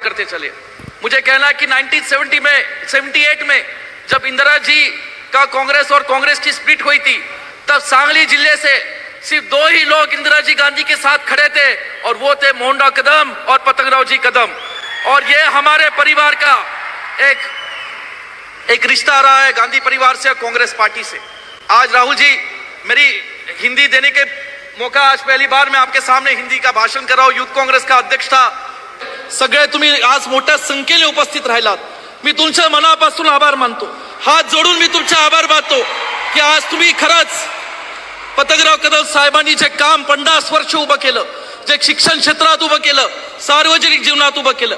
करते चले। मुझे कहना है कि 1970 में 78 में, जब इंदिरा जी का कांग्रेस और कांग्रेस की स्प्लिट हुई थी, तब सांगली ज़िले से सिर्फ़ दो ही लोग इंदिरा जी गांधी के साथ खड़े थे, और वो थे मोहनराव कदम और पतंगराव जी कदम। और ये हमारे परिवार का एक एक रिश्ता रहा है गांधी परिवार से और कांग्रेस पार्टी से। आज राहुल जी, मेरी हिंदी देने के मौका आज पहली बार मैं आपके सामने हिंदी का भाषण कर रहा हूँ। यूथ कांग्रेस का अध्यक्ष था सगळे तुम्ही आज मोठ्या संख्येने उपस्थित राहिलात. मी तुमच्या मनापासून आभार मानतो. हात जोडून मी तुमचे आभार मानतो की आज तुम्ही खरंच पतंगराव कदम साहेबांनी जे काम पन्नास वर्ष उभं केलं जे शिक्षण क्षेत्रात उभं केलं सार्वजनिक जीवनात उभं केलं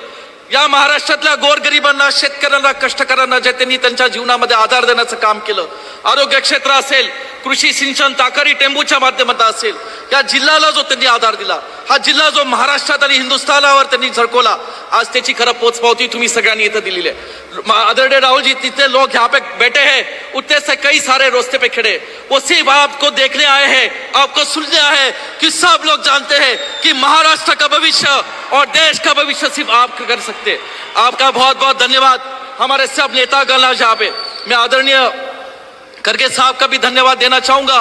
या महाराष्ट्रातल्या गोरगरिबांना शेतकऱ्यांना कष्टकऱ्यांना जे त्यांनी त्यांच्या जीवनामध्ये आधार देण्याचं काम केलं आरोग्य क्षेत्र असेल कृषी सिंचन ताकारी टेंबूच्या माध्यमातून असेल या जिल्ह्याला जो त्यांनी आधार दिला हा जिल्हा जो महाराष्ट्रात आणि हिंदुस्थानावर त्यांनी झळकवला, आज त्याची खरं पोचपावती तुम्ही सगळ्यांनी इथं दिलेली आहे. आदरणीय राहुल जी जितने लोग यहाँ पे बैठे हैं, उतने से कई सारे रास्ते पे खड़े वो सिर्फ़ आपको देखने आए हैं, आपको सुनने आए हैं कि सब लोग जानते हैं कि महाराष्ट्र का भविष्य और देश का भविष्य सिर्फ़ आप कर सकते आपका बहुत बहुत धन्यवाद। हमारे सब नेतागण आज यहाँ पे। मैं आदरणीय करके साहब का भी धन्यवाद देना चाहूँगा।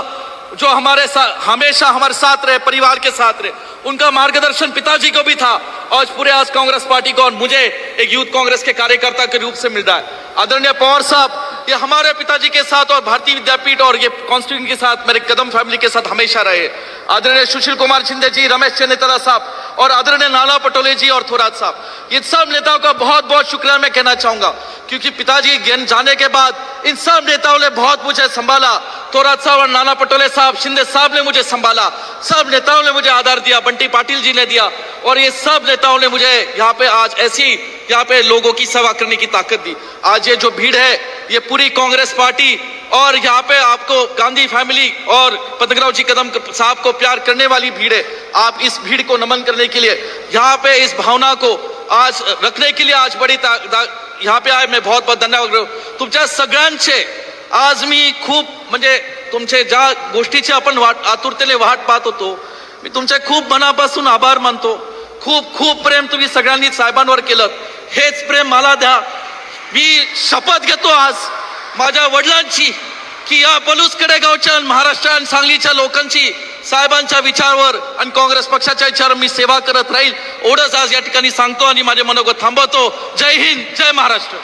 जो हमारे साथ हमेशा हमारे साथ रहे, परिवार के साथ रहे, उनका मार्गदर्शन पिताजी को भी था। आज पूरे आज कांग्रेस पार्टी को और मुझे एक यूथ कांग्रेस के कार्यकर्ता के रूप से मिल रहा है। आदरणीय पवार साहब, ये हमारे पिताजी के साथ और भारतीय विद्यापीठ और ये कॉन्स्टिट्यूशन के साथ, मेरे कदम फैमिली के साथ हमेशा रहे। आदरणीय सुशील कुमार शिंदे जी, रमेश चन्नेतला साहब और आदरणीय नाना पटोले जी और थोरात साहब इन सब नेताओं का बहुत बहुत शुक्रिया मैं कहना चाहूँगा। क्योंकि पिताजी ज्ञान जाने के बाद इन सब नेताओं ने बहुत मुझे संभाला। थोरात साहब और नाना पटोले साहब, शिंदे साहब ने मुझे संभाला। सब नेताओं ने मुझे आधार दिया, बंटी पाटिल जी ने दिया। और ये सब नेताओं ने मुझे यहाँ पे आज ऐसी, यहाँ पे लोगों की सेवा करने की ताकत दी। आज ये जो भीड़ है, ये पूरी कांग्रेस पार्टी और यहाँ पे आपको गांधी फैमिली और पतंगराव जी कदम साहब को प्यार करने वाली भीड़ है। आप इस भीड़ को नमन करने के लिए यहाँ पे इस भावना को आज रखने के लिए आज बड़ी ता- यहाँ पे आहे मी बहुत बहुत धन्यवाद तुमच्या सगळ्यांचे आज मी खूप म्हणजे तुमचे ज्या गोष्टीची आपण वाट आतुरतेने वाट पाहत होतो मी तुमचे खूप मनापासून आभार मानतो. खूप खूप प्रेम तुम्ही सगळ्यांनी साहेबांवर केलं. हेच प्रेम मला द्या. मी शपथ घेतो आज माझ्या वडिलांची की या पलूसकडे गावच्या आणि महाराष्ट्र आणि सांगलीच्या लोकांची साहेबांच्या विचारावर आणि काँग्रेस पक्षाच्या विचारावर मी सेवा करत राहील. एवढंच आज या ठिकाणी सांगतो आणि माझे मनोगत थांबवतो. जय हिंद जय महाराष्ट्र.